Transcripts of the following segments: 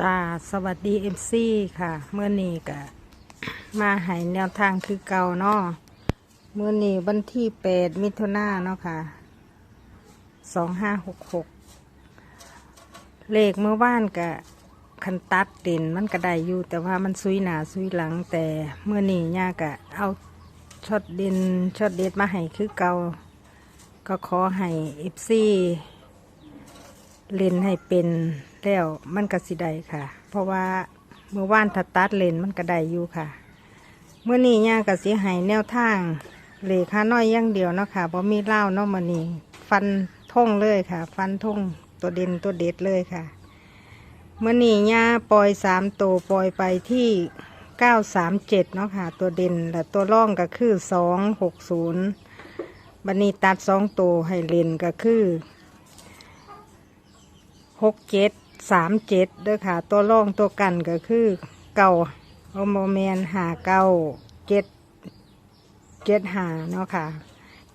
จ้าสวัสดีเอ็มซีค่ะ เมื่อนี้ก็มาให้แนวทางคือเก่าเนาะเมื่อนี้วันที่แปดมิถุนาเนาะค่ะสองห้าหกหกเลขเมื่อว่านกับคันตัดเด่นมันก็ได้อยู่ แต่ว่ามันซุยหนาซุยหลัง แต่เมื่อนี้ย่ากะเอาช็อตเด่นช็อตเด็ดมาให้คือเก่าก็ขอให้เอฟซีเล่นให้เป็น แล้วมันก็สิได้ค่ะ เพราะว่าเมื่อวานถ้าตัดเลนมันก็ได้อยู่ค่ะ เมื่อนี้ย่างก็สิให้แนวทางเหลขาน้อยอย่างเดียวเนาะค่ะบ่มีเล่าเนาะมื้อนี้ฟันท่งเลยค่ะ ฟันท่งตัวเด่นตัวเด็ดเลยค่ะเมื่อนี้ย่าปล่อยสามตัวปล่อยไปที่เก้าสามเจ็ดเนาะค่ะ ตัวเด่นและตัวร่องก็คือสองหกศูนย์บันนี้ตัดสองตัวให้เลนก็คือหกเจ็ด สามเจ็ดเด้อค่ะ ตัวร่องตัวกันก็คือเก่าโอโมเมนหาเก้าเจ็ดเจ็ดหาเนาะค่ะ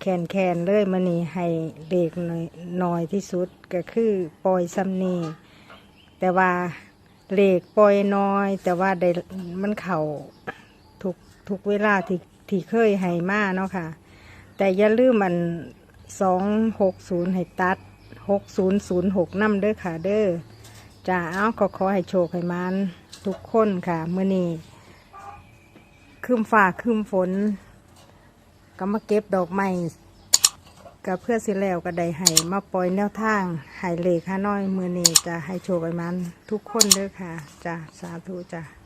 แขนแขนเลยมันนี่ให้เด็กหน่อยน้อยที่สุดก็คือปล่อยซัมนีแต่ว่าเลขปล่อยน้อย แต่ว่าได้มันเข่าทุกทุกเวลาที่ที่เคยให้มาเนาะค่ะ แต่อย่าลืมมันสองหกศูนย์ให้ตัดหกศูนย์ศูนย์หกน้ำเด้อค่ะเด้อ จ้าเอาก็ขอให้โชคให้มันทุกคนค่ะเมื่อนี้คืมฝ่าคืมฝน ก็มาเก็บดอกไม้กับเพื่อสิแล้วก็ได้ให้มาปล่อยแนวทางให้เลขห้าน้อย มือนี้จะให้โชคให้มันทุกคนเด้อค่ะจ้าสาธุจ้า